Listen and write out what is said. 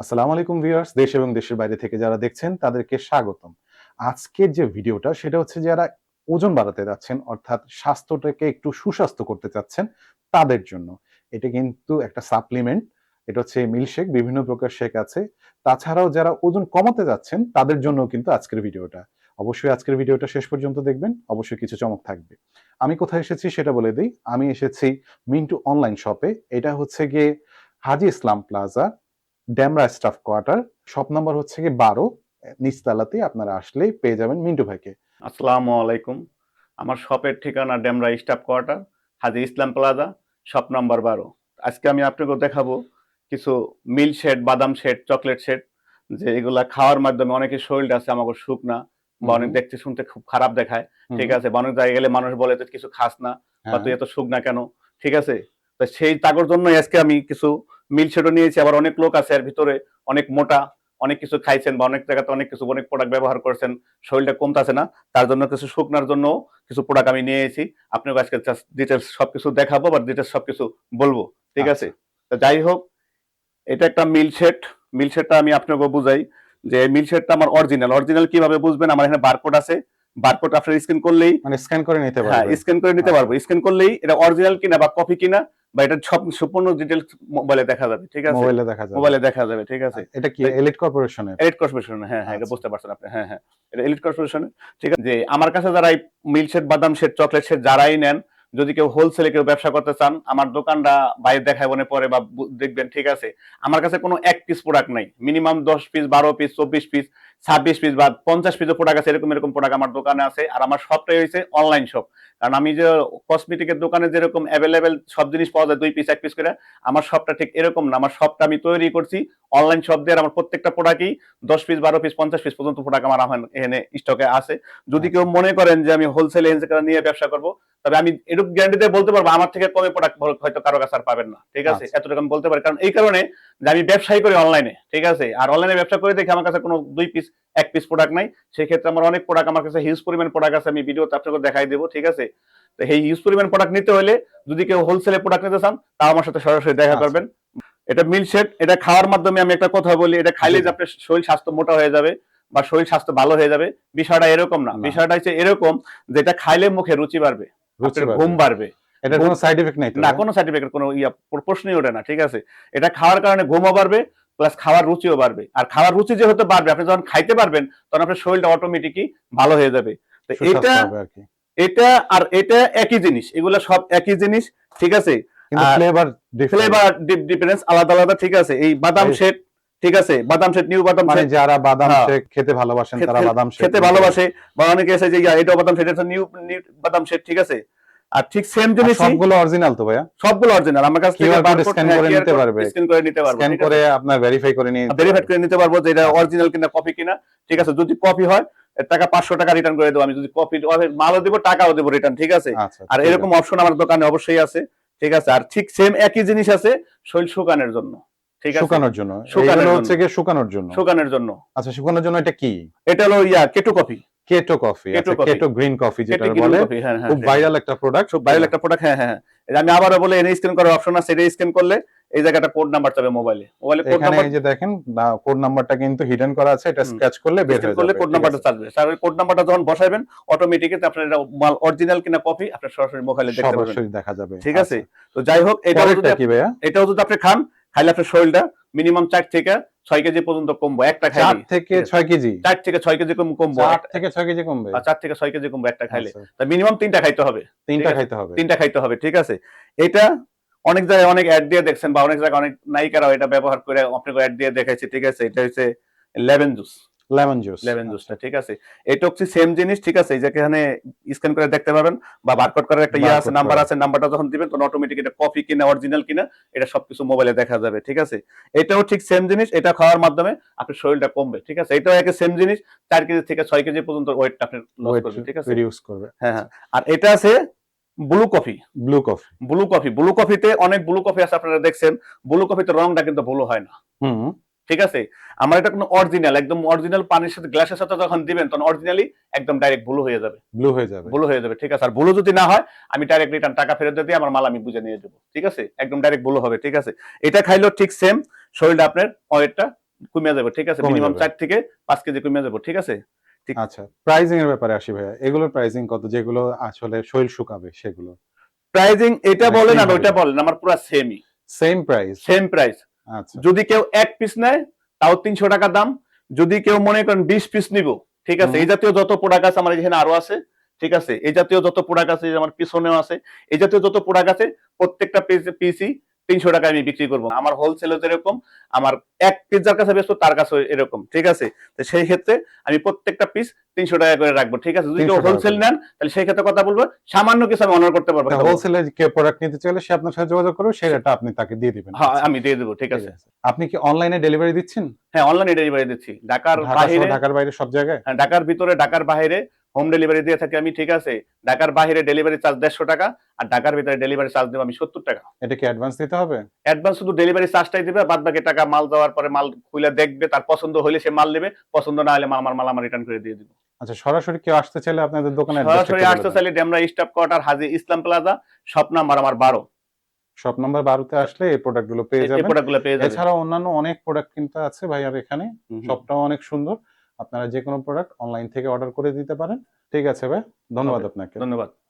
আসসালামু আলাইকুম ভিউয়ার্স, দেশ এবং দেশের বাইরে থেকে যারা দেখছেন, তাদেরকে স্বাগতম। আজকের যে ভিডিওটা, সেটা হচ্ছে যারা ওজন বাড়াতে যাচ্ছেন, অর্থাৎ স্বাস্থ্যটাকে একটু সুস্বাস্থ্য করতে চাচ্ছেন, তাদের জন্য। এটা কিন্তু একটা সাপ্লিমেন্ট এটা হচ্ছে মিল্কশেক বিভিন্ন প্রকার শেক আছে। তাছাড়াও যারা ওজন কমাতে যাচ্ছেন, তাদের জন্য কিন্তু আজকের ভিডিওটা। অবশ্যই আজকের ভিডিওটা শেষ পর্যন্ত দেখবেন, অবশ্যই কিছু চমক থাকবে। আমি কোথায় এসেছি সেটা বলে দিই। আমি এসেছি মিন্টু অনলাইন শপে এটা হচ্ছে গিয়ে Haji Islam plaza Demra staff quarter shop number হচ্ছে কি বারো নিচতলাতে আপনারা আসলেই পেয়ে যাবেন মিন্টু ভাইকে। আসসালামু আলাইকুম। আমার শপের ঠিকানা Demra staff quarter Haji Islam plaza shop number বারো। আজকে আমি আপনাকে দেখাবো কিছু মিল শেড বাদাম শেড চকলেট শেড যে এগুলা খাওয়ার মাধ্যমে অনেকের শরীরটা আছে আমাকে শুকনা বা অনেক দেখতে শুনতে খুব খারাপ দেখায় ঠিক আছে? বা অনেক জায়গায় গেলে মানুষ বলে তুই কিছু খাস না হ্যাঁ। বা তুই এত শুকনা কেন? ঠিক আছে? তো সেই তাগর জন্য আজকে আমি কিছু মিল শেডও নিয়েছি আবার অনেক লোক আছে এর ভিতরে অনেক মোটা অনেক কিছু খাইছেন বা অনেক জায়গাতে অনেক কিছু অনেক প্রোডাক্ট ব্যবহার করছেন শরীরটা কমতাছে না তার জন্য কিছু শুকনার জন্য কিছু প্রোডাক্ট আমি নিয়ে এসেছি। আপনাকে আজকে ডিটেলস সবকিছু দেখাবো বা ডিটেলস সবকিছু বলব ঠিক আছে? তো যাই হোক এটা একটা মিল সেট মিল সেটটা আমি আপনাকে বুঝাই যে মিল সেটটা আমার অরিজিনাল অরিজিনাল কীভাবে বুঝবেন? আমার এখানে বারকোড আছে। বারকোড আপনার স্ক্যান করলেই মানে স্ক্যান করে নিতে হ্যাঁ স্ক্যান করে নিতে পারব। স্ক্যান করলেই এটা অরিজিনাল কিনা বা কপি কিনা বা এটা সব সম্পূর্ণ ডিটেলস মোবাইলে দেখা যাবে ঠিক আছে? মোবাইলে দেখা যাবে। মোবাইলে দেখা যাবে ঠিক আছে? এটা কি এলিট এলিট কর্পোরেশন হ্যাঁ হ্যাঁ এটা আচ্ছা। বুঝতে পারছেন আপনি হ্যাঁ হ্যাঁ। এটা এলিট কর্পোরেশন ঠিক আছে? যে আমার কাছে যারা এই মিল্ক শেড বাদাম শেড চকলেট শেড যারাই নেন যদি কেউ হোলসেলে কেউ ব্যবসা করতে চান আমার দোকানটা বাইরে দেখায় মনে পরে বা দেখবেন ঠিক আছে? আমার কাছে কোনো এক পিস প্রোডাক্ট নাই। মিনিমাম দশ পিস বারো পিস চব্বিশ পিস ছাব্বিশ পিস বা পঞ্চাশ পিসও প্রোডাক্ট আছে এরকম এরকম প্রোডাক্ট আমার দোকানে আছে। আর আমার শপটাই হয়েছে অনলাইন শপ কারণ আমি যে কসমেটিকের দোকানে যেরকম অ্যাভেলেবেল সব জিনিস পাওয়া যায় দুই পিস এক পিস করে আমার শপটা ঠিক এরকম না। আমার শপটা আমি তৈরি করছি অনলাইন শপ দিয়ে আমার প্রত্যেকটা প্রোডাক্টই দশ পিস বারো পিস পঞ্চাশ পিস পর্যন্ত প্রোডাক্ট আমার আমার এখানে স্টকে আছে। যদি কেউ মনে করেন যে আমি হোলসেল নিয়ে ব্যবসা করব তবে আমি এরকম গ্যারান্টি দিয়ে বলতে পারব আমার থেকে কমে প্রোডাক্ট হয়তো কারও কাছে আর পাবেন না। ঠিক আছে? আচ্ছা। এতটুকু আমি বলতে পারি। কারণ এই কারণে যে আমি ব্যবসায়ী করি অনলাইনে ঠিক আছে? আর অনলাইনে ব্যবসা করে দেখি আমার কাছে কোনো দুই পিস এক পিস প্রোডাক্ট নাই। সেই ক্ষেত্রে আমার অনেক প্রোডাক্ট আমার কাছে হিউজ পরিমাণ প্রোডাক্ট আছে আমি ভিডিওতে আপনাকে দেখাই দেবো ঠিক আছে? তো এই হিউজ পরিমাণ প্রোডাক্ট নিতে হলে যদি কেউ হোলসেলে প্রোডাক্ট নিতে চান তাও আমার সাথে সরাসরি দেখা আচ্ছা। করবেন। এটা মিল সেট এটা খাওয়ার মাধ্যমে আমি একটা কথা বলি এটা খাইলে যে আপনার শরীর স্বাস্থ্য মোটা হয়ে যাবে বা শরীর স্বাস্থ্য ভালো হয়ে যাবে বিষয়টা এরকম না। বিষয়টা হচ্ছে এরকম যেটা খাইলে মুখে রুচি বাড়বে। ঘুম বাড়বে। এটার কোনো সাইড এফেক্ট নাই না কোনো সার্টিফিকেট কোনো ইয়া প্রশ্নই ওঠে না ঠিক আছে? এটা খাওয়ার কারণে ঘুমও বাড়বে প্লাস খাওয়ার রুচিও বাড়বে। আর খাওয়ার রুচি বাড়বে আপনি যখন খাইতে পারবেন তখন আপনার শরীরটা অটোমেটিকই ভালো হয়ে যাবে। তো এটা এটা আর এটা একই জিনিস এগুলো সব একই জিনিস ঠিক আছে? ফ্লেভার ফ্লেভার ডিফারেন্স আলাদা আলাদা ঠিক আছে? এই বাদাম ঠিক আছে? বাদাম শেড নিউ বাদাম মানে যারা বাদাম হ্যাঁ। শেক খেতে ভালোবাসেন তারা বাদাম শেক খেতে ভালোবাসে বা অনেকে যে এটাও বাদাম এটা নিউ নিউ বাদাম ঠিক আছে? আর ঠিক সেম আর জিনিসই সবগুলো অরিজিনাল তো ভাইয়া? সবগুলো অরিজিনাল আমার কাছ QR code scan করে নিতে পারবে। স্ক্যান করে নিতে পারব স্ক্যান করে আপনার ভেরিফাই করে নিয়ে নিতে ভেরিফাই করে নিতে পারব যে এটা অরিজিনাল কিনা কপি কিনা। ঠিক আছে যদি কপি হয় টাকা পাঁচশো টাকা রিটার্ন করে দেবো। আমি যদি কপি মালও দেবো টাকাও দেবো রিটার্ন ঠিক আছে? আচ্ছা আর এরকম অপশন আমার দোকানে অবশ্যই আছে ঠিক আছে? আর ঠিক সেম একই জিনিস আছে শরীর শুকানোর জন্য ঠিক আছে। শুকানোর জন্য। শুকানোর জন্য। হচ্ছে শুকানোর জন্য। শুকানোর জন্য। আচ্ছা শুকানোর জন্য এটা কি? এটা হলো yeah keto coffee keto coffee keto green coffee যেটা বলে। হ্যাঁ হ্যাঁ খুব হ্যাঁ। ভাইরাল একটা প্রোডাক্ট খুব ভাইরাল একটা প্রোডাক্ট হ্যাঁ হ্যাঁ হ্যাঁ। আমি আবারও বলে এনে স্ক্যান করার অপশন আছে এটা স্ক্যান করলে এই জায়গাটা কোড নাম্বার চাবে মোবাইলে মোবাইলে কোড নাম্বার এই যে দেখেন কোড নাম্বারটা কিন্তু হিডেন করা আছে এটা। স্ক্র্যাচ করলে বের হয়ে যাবে কোড নাম্বারটা চালবে কোড নাম্বারটা যখন বসাবেন অটোমেটিকলি আপনার এটা মাল অরিজিনাল কিনা কপি আপনার সরাসরি মোবাইলে দেখতে পারবেন। সরাসরি দেখা যাবে। ঠিক আছে? আচ্ছা। তো যাই হোক যদি কি ভাইয়া? এটাও যদি আপনি খান খাইলে আপনার শরীরটা মিনিমাম চার থেকে ছয় কেজি পর্যন্ত কমবো একটা চার থেকে ছয় কেজি? চার থেকে ছয় কেজি কম কমবো। চার থেকে ছয় কেজি কমবে? চার থেকে ছয় কেজি কমবো একটা খাইলে। আচ্ছা, তা মিনিমাম তিনটা খাইতে হবে। তিনটা খাইতে হবে। তিনটা খাইতে হবে ঠিক আছে? এটা অনেক জায়গায় অনেক অ্যাড দিয়ে দেখছেন বা অনেক জায়গায় অনেক নায়িকারাও এটা ব্যবহার করে আপনাকে অ্যাড দিয়ে দেখাইছে ঠিক আছে? এটা হচ্ছে lemon juice. Lemon juice lemon জুসটা ঠিক আছে। এটা হচ্ছে সেম জিনিস ঠিক আছে। এই যে এখানে স্ক্যান করে দেখতে পাবেন বা বারকোড করার একটা ইয়ে আছে নাম্বার আছে নাম্বারটা যখন দিবেন তখন অটোমেটিক এটা কপি কিনা অরিজিনাল কিনা এটা সবকিছু মোবাইলে দেখা যাবে ঠিক আছে? এটাও ঠিক সেম জিনিস এটা খাওয়ার মাধ্যমে আপনার শরীরটা কমবে ঠিক আছে? এটাও একই সেম জিনিস চার কেজি থেকে ছয় কেজি পর্যন্ত ওয়েটটা আপনি লস করবে ঠিক আছে? রিডিউস করবে। হ্যাঁ হ্যাঁ। আর এটা আছে blue coffee blue coffee blue coffee blue কফিতে অনেক ব্লু কফি আছে আপনারা দেখছেন। ব্লু কফিতে রংটা কিন্তু ব্লু হয় না। হুম। ঠিক আছে? আমার এটা কোনো অরিজিনাল একদম অরিজিনাল পানির সাথে গ্লাসের সাথে যখন দিবেন তখন অরিজিনালি একদম ডাইরেক্ট ব্লু হয়ে যাবে। ব্লু হয়ে যাবে। ব্লু হয়ে যাবে ঠিক আছে? আর ব্লু যদি না হয় আমি ডাইরেক্ট রিটার্ন টাকা ফেরত দিয়ে আমার মাল আমি বুঝে নিয়ে যাব ঠিক আছে? একদম ডাইরেক্ট ব্লু হবে ঠিক আছে? এটা খাইলেও ঠিক সেম শরীরটা আপনার ওয়েটটা কমে যাবে ঠিক আছে? মিনিমাম। চার থেকে পাঁচ কেজি কমে যাবে ঠিক আছে? আচ্ছা প্রাইজিং এর ব্যাপারে আসি ভাইয়া। এগুলোর প্রাইজিং কত? যেগুলো আসলে শৈল শুকাবে সেগুলো। প্রাইজিং এটা বলেন আর? ওইটা বলেন আমার পুরো সেমই সেম প্রাইস সেম প্রাইস যদি কেউ এক পিস নেয় তাও তিনশো টাকা দাম। যদি কেউ মনে করেন বিশ পিস নিব ঠিক আছে? এই জাতীয় যত প্রোডাক্ট আছে আমার এখানে আরও আছে ঠিক আছে? এই জাতীয় যত প্রোডাক্ট আছে আমার পিছনেও আছে এই জাতীয় যত প্রোডাক্ট আছে প্রত্যেকটা পিসি তিনশো টাকা আমি বিক্রি করব। আমার হোলসেলও যেরকম আমার এক পিজার কাছে বেচবো তার কাছে এরকম ঠিক আছে? তো সেই ক্ষেত্রে আমি প্রত্যেকটা পিস তিনশো টাকা করে রাখব ঠিক আছে? যদি কেউ হোলসেল নেন তাহলে সেই ক্ষেত্রে কথা বলব সামান্য কিছু আমি অনার করতে পারব। হোলসেলে কেউ প্রোডাক্ট নিতে চাইলে সে আপনার সাথে যোগাযোগ করবে সেটা আপনি তাকে দিয়ে দিবেন। হ্যাঁ আমি দিয়ে দেবো ঠিক আছে? আপনি কি অনলাইনে ডেলিভারি দিচ্ছেন? হ্যাঁ অনলাইনে ডেলিভারি দিচ্ছি। ঢাকার বাইরে ঢাকার বাইরে সব জায়গায়? হ্যাঁ, ঢাকার ভিতরে ঢাকার বাইরে হোম ডেলিভারি দিয়ে থাকি আমি ঠিক আছে? ঢাকার বাইরে ডেলিভারি চার্জ দেড়শো টাকা আর ঢাকার ভিতরে ডেলিভারি চার্জ দেবো আমি সত্তর টাকা। এটা কি অ্যাডভান্স দিতে হবে? অ্যাডভান্স শুধু ডেলিভারি চার্জটাই দিবে বাদ বাকি টাকা মাল দেওয়ার পরে মাল খুলে দেখবে তার পছন্দ হলে সে মাল নেবে পছন্দ না হলে আমার মাল আমার রিটার্ন করে দিয়ে দিবে। আচ্ছা সরাসরি কেউ আসতে চাইলে আপনাদের দোকানে সরাসরি আসতে চাইলে Demra staff quarter Haji Islam plaza shop number আমার বারো। শপ নাম্বার বারোতে আসলে এই প্রোডাক্টগুলো পেয়ে যাবেন। এছাড়াও অন্যান্য অনেক প্রোডাক্ট কিন্তু আছে ভাই আর এখানে। সবটাও অনেক সুন্দর। আপনারা যে কোনো প্রোডাক্ট অনলাইন থেকে অর্ডার করে দিতে পারেন। ঠিক আছে ভাই ধন্যবাদ আপনাকে। ধন্যবাদ।